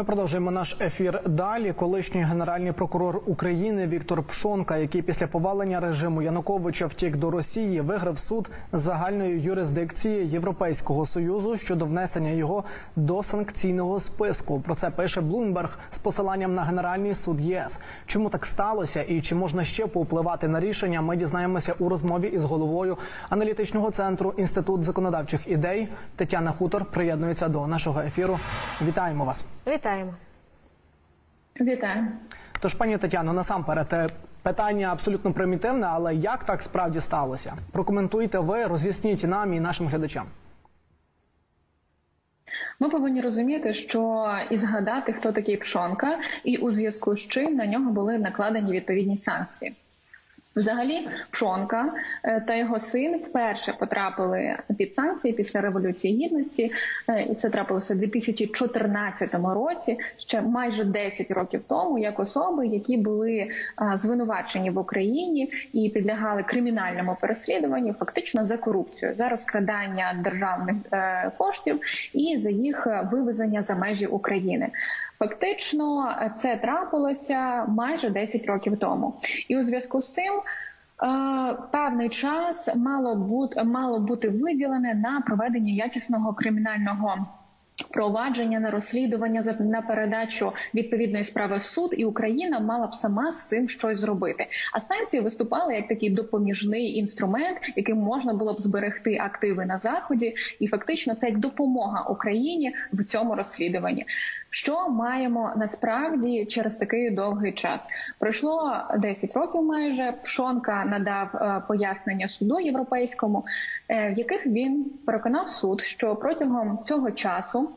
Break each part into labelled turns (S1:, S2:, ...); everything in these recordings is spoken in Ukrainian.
S1: Ми продовжуємо наш ефір далі. Колишній генеральний прокурор України Віктор Пшонка, який після повалення режиму Януковича втік до Росії, виграв суд загальної юрисдикції Європейського союзу щодо внесення його до санкційного списку. Про це пише Блумберг з посиланням на Генеральний суд ЄС. Чому так сталося і чи можна ще повпливати на рішення? Ми дізнаємося у розмові із головою аналітичного центру Інститут законодавчих ідей. Тетяна Хутор приєднується до нашого ефіру. Вітаємо вас.
S2: Вітаємо.
S3: Вітаю.
S1: Тож, пані Тетяно, насамперед е, питання абсолютно примітивне, але як так справді сталося? Прокоментуйте ви, роз'ясніть нам і нашим глядачам.
S3: Ми повинні розуміти, що і згадати, хто такий Пшонка, і у зв'язку з чим на нього були накладені відповідні санкції. Взагалі, Пшонка е, та його син вперше потрапили під санкції після революції гідності, Е, і це трапилося у 2014 році, ще майже 10 років тому, як особи, які були звинувачені в Україні і підлягали кримінальному переслідуванню, фактично за корупцію, за розкрадання державних е, коштів і за їх е, вивезення за межі України. Фактично, це трапилося майже 10 років тому, і у зв'язку з цим. е, Певний час мало бути мало бути виділене на проведення якісного кримінального провадження на розслідування на передачу відповідної справи в суд, і Україна мала б сама з цим щось зробити. А санкції виступали як такий допоміжний інструмент, яким можна було б зберегти активи на заході, і фактично це як допомога Україні в цьому розслідуванні. Що маємо насправді через такий довгий час? Пройшло 10 років. Майже Пшонка надав е, пояснення суду європейському, е, в яких він переконав суд, що протягом цього часу.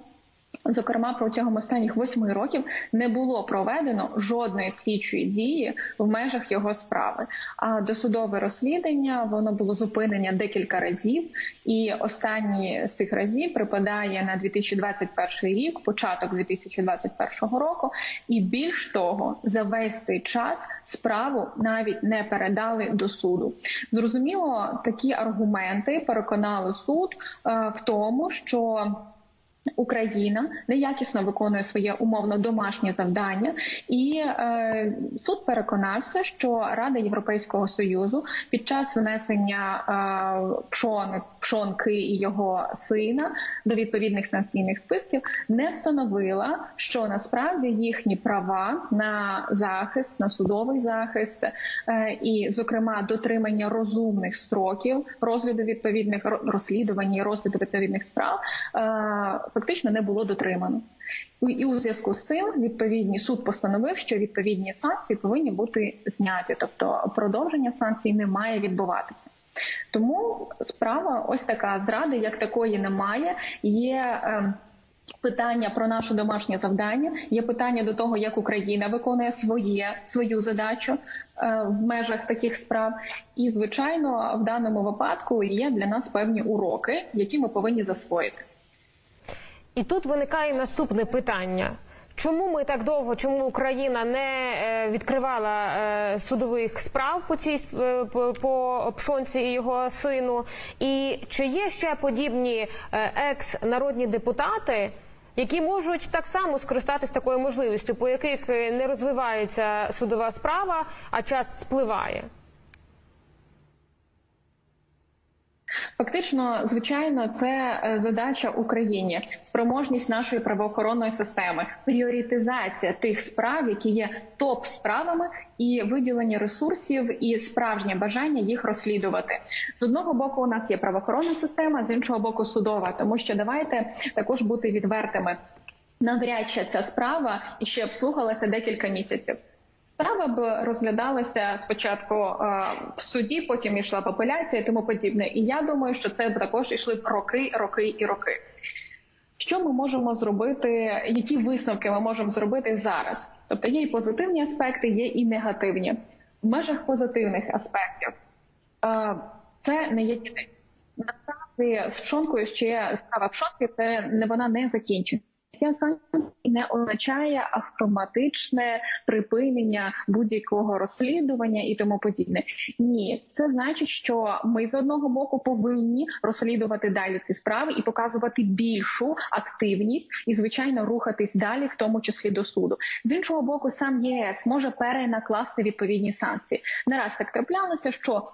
S3: Зокрема, протягом останніх восьми років не було проведено жодної слідчої дії в межах його справи. А досудове розслідування воно було зупинення декілька разів, і останні з цих разів припадає на 2021 рік, початок 2021 року. І більш того, за весь цей час справу навіть не передали до суду. Зрозуміло, такі аргументи переконали суд е, в тому, що Україна неякісно виконує своє умовно домашнє завдання, і е, суд переконався, що Рада Європейського союзу під час внесення е, пшон, пшонки і його сина до відповідних санкційних списків не встановила, що насправді їхні права на захист, на судовий захист, е, і, зокрема, дотримання розумних строків розгляду відповідних розслідувань і розгляду відповідних справ. е, фактично не було дотримано. І- у зв'язку з цим відповідний суд постановив, що відповідні санкції повинні бути зняті, тобто продовження санкцій не має відбуватися. Тому справа ось така зради, як такої немає. Є ем, питання про наше домашнє завдання. Є питання до того, як Україна виконує своє свою задачу е, в межах таких справ. І звичайно, в даному випадку є для нас певні уроки, які ми повинні засвоїти.
S2: І тут виникає наступне питання. Чому ми так довго, чому Україна не е, відкривала е, судових справ по цій сп- по- Пшонці і його сину? І чи є ще подібні е, екс-народні депутати, які можуть так само скористатися такою можливістю, по яких е, не розвивається судова справа, а час спливає?
S3: Фактично, звичайно, це е, задача Україні, спроможність нашої правоохоронної системи, пріоритизація тих справ, які є топ справами, і виділення ресурсів і справжнє бажання їх розслідувати. З одного боку, у нас є правоохоронна система, з іншого боку, судова, тому що давайте також бути відвертими. Навряд чи ця справа іще б слухалася декілька місяців. Справа б розглядалася спочатку е, в суді, потім йшла популяція і тому подібне. І я думаю, що це б також йшли б роки, роки і роки. Що ми можемо зробити? Які висновки ми можемо зробити зараз? Тобто є і позитивні аспекти, є і негативні. В межах позитивних аспектів е, це не є кінець. Насправді з пшонкою ще справа пшонки це не вона не закінчена. Зняття санкцій не означає автоматичне припинення будь-якого розслідування і тому подібне. Ні, це значить, що ми з одного боку повинні розслідувати далі ці справи і показувати більшу активність і, звичайно, рухатись далі, в тому числі до суду. З іншого боку, сам ЄС може перенакласти відповідні санкції. Не раз так траплялося, що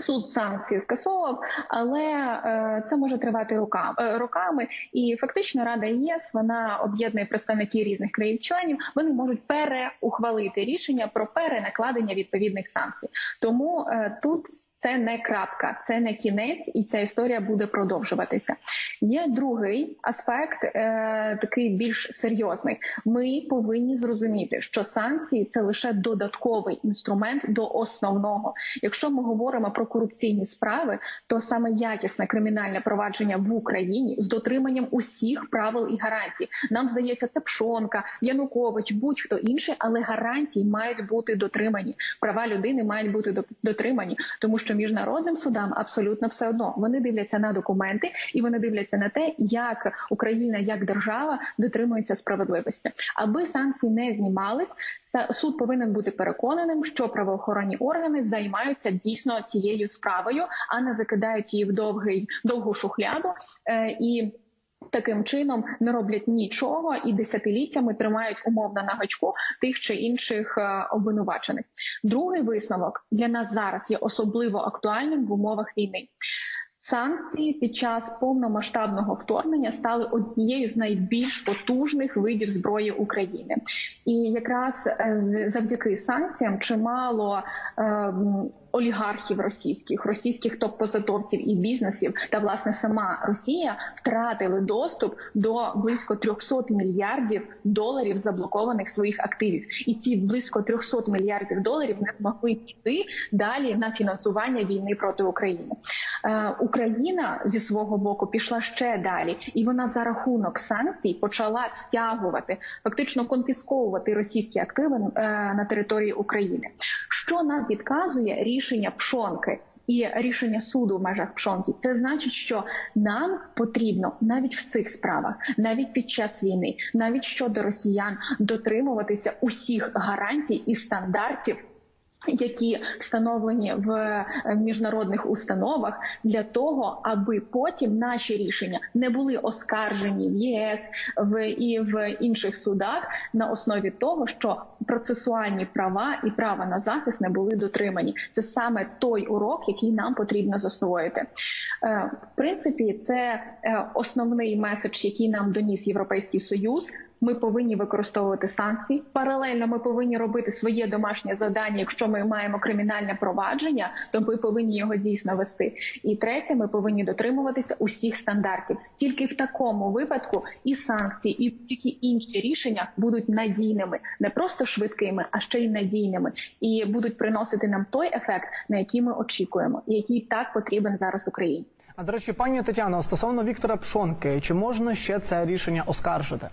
S3: Суд санкції скасовував, але е, це може тривати рука, е, роками. І фактично Рада ЄС вона об'єднує представників різних країн-членів. Вони можуть переухвалити рішення про перенакладення відповідних санкцій. Тому е, тут це не крапка, це не кінець, і ця історія буде продовжуватися. Є другий аспект, е, такий більш серйозний. Ми повинні зрозуміти, що санкції це лише додатковий інструмент до основного. Якщо ми говоримо про корупційні справи, то саме якісне кримінальне провадження в Україні з дотриманням усіх правил і гарантій. Нам здається, це Пшонка, Янукович, будь-хто інший, але гарантії мають бути дотримані. Права людини мають бути до- дотримані, тому що міжнародним судам абсолютно все одно. Вони дивляться на документи і вони дивляться на те, як Україна як держава дотримується справедливості. Аби санкції не знімались, суд повинен бути переконаним, що правоохоронні органи займаються дійсно цією справою, а не закидають її в довгий довгу шухляду е, і. Таким чином не роблять нічого і десятиліттями тримають умовно на гачку тих чи інших е, обвинувачених. Другий висновок для нас зараз є особливо актуальним в умовах війни. Санкції під час повномасштабного вторгнення стали однією з найбільш потужних видів зброї України, і якраз е, завдяки санкціям чимало ем, олігархів російських, російських топ-посадовців і бізнесів та власне сама Росія втратили доступ до близько 300 мільярдів доларів заблокованих своїх активів, і ці близько 300 мільярдів доларів не змогли піти далі на фінансування війни проти України. Е, Україна зі свого боку пішла ще далі, і вона за рахунок санкцій почала стягувати, фактично конфісковувати російські активи е, на території України. Що нам підказує рішення Пшонки? І рішення суду в межах пшонки це значить, що нам потрібно навіть в цих справах, навіть під час війни, навіть щодо росіян, дотримуватися усіх гарантій і стандартів які встановлені в е, міжнародних установах для того, аби потім наші рішення не були оскаржені в ЄС в і в інших судах на основі того, що процесуальні права і права на захист не були дотримані. Це саме той урок, який нам потрібно засвоїти. Е, В принципі, це е, основний меседж, який нам доніс Європейський Союз. Ми повинні використовувати санкції. Паралельно ми повинні робити своє домашнє завдання. Якщо ми маємо кримінальне провадження, то ми повинні його дійсно вести. І третє, ми повинні дотримуватися усіх стандартів. Тільки в такому випадку і санкції, і тільки інші рішення будуть надійними, не просто швидкими, а ще й надійними, і будуть приносити нам той ефект, на який ми очікуємо, і який так потрібен зараз Україні.
S1: А до речі, пані Тетяно, стосовно Віктора Пшонки, чи можна ще це рішення оскаржити?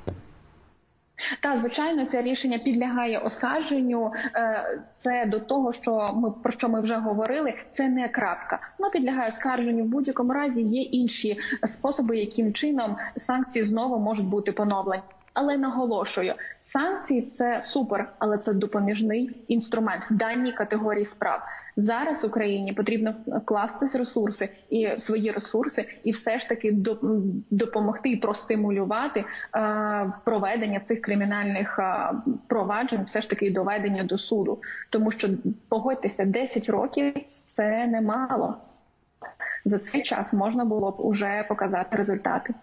S3: Та звичайно, це рішення підлягає оскарженню. Е, Це до того, що ми про що ми вже говорили. Це не крапка. Воно підлягає оскарженню. В будь-якому разі є інші способи, яким чином санкції знову можуть бути поновлені. Але наголошую, санкції це супер, але це допоміжний інструмент в даній категорії справ. Зараз Україні потрібно вкластись ресурси і свої ресурси, і все ж таки до- допомогти і простимулювати е, проведення цих кримінальних е, проваджень, все ж таки доведення до суду. Тому що погодьтеся, 10 років це немало. За цей час можна було б уже показати результати.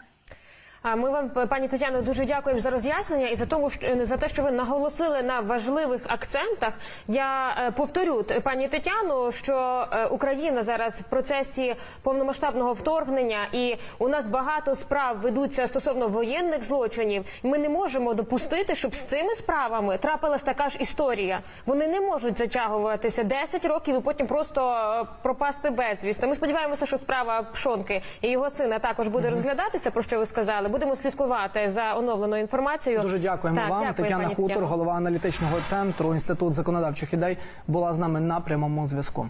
S2: Ми вам, пані Тетяно, дуже дякуємо за роз'яснення і за тому, що за те, що ви наголосили на важливих акцентах. Я е, повторю пані Тетяно, що е, Україна зараз в процесі повномасштабного вторгнення, і у нас багато справ ведуться стосовно воєнних злочинів. Ми не можемо допустити, щоб з цими справами трапилась така ж історія. Вони не можуть затягуватися 10 років і потім просто е, пропасти безвісти. Ми сподіваємося, що справа Пшонки і його сина також буде розглядатися. Про що ви сказали? Будемо слідкувати за оновленою інформацією.
S1: Дуже дякуємо
S2: Так,
S1: вам.
S2: дякую,
S1: Тетяна Хутор, голова аналітичного центру Інститут законодавчих ідей, була з нами на прямому зв'язку.